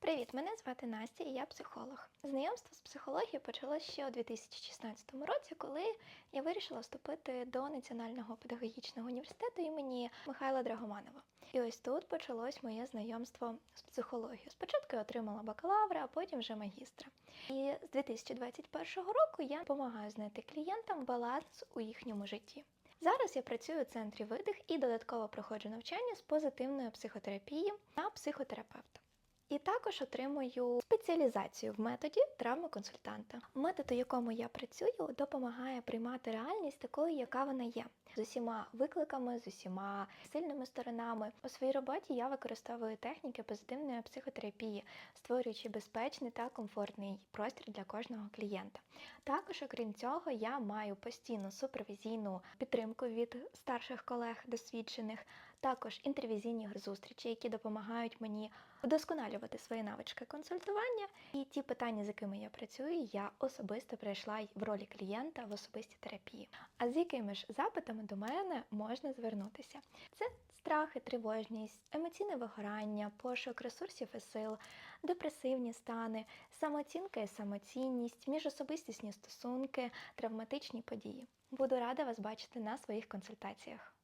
Привіт, мене звати Настя і я психолог. Знайомство з психологією почалося ще у 2016 році, коли я вирішила вступити до Національного педагогічного університету імені Михайла Драгоманова. І ось тут почалось моє знайомство з психологією. Спочатку я отримала бакалавра, а потім вже магістра. І з 2021 року я допомагаю знайти клієнтам баланс у їхньому житті. Зараз я працюю у центрі видих і додатково проходжу навчання з позитивної психотерапії на психотерапевта. І також отримую спеціалізацію в методі травмоконсультанта. Метод, у якому я працюю, допомагає приймати реальність такою, яка вона є, з усіма викликами, з усіма сильними сторонами. У своїй роботі я використовую техніки позитивної психотерапії, створюючи безпечний та комфортний простір для кожного клієнта. Також, окрім цього, я маю постійну супервізійну підтримку від старших колег досвідчених, також інтервізійні зустрічі, які допомагають мені вдосконалювати свої навички консультування. І ті питання, з якими я працюю, я особисто прийшла в ролі клієнта в особистій терапії. А з якими ж запитами до мене можна звернутися? Це страхи, тривожність, емоційне вигорання, пошук ресурсів і сил, депресивні стани, самооцінка і самоцінність, міжособистісні стосунки, травматичні події. Буду рада вас бачити на своїх консультаціях.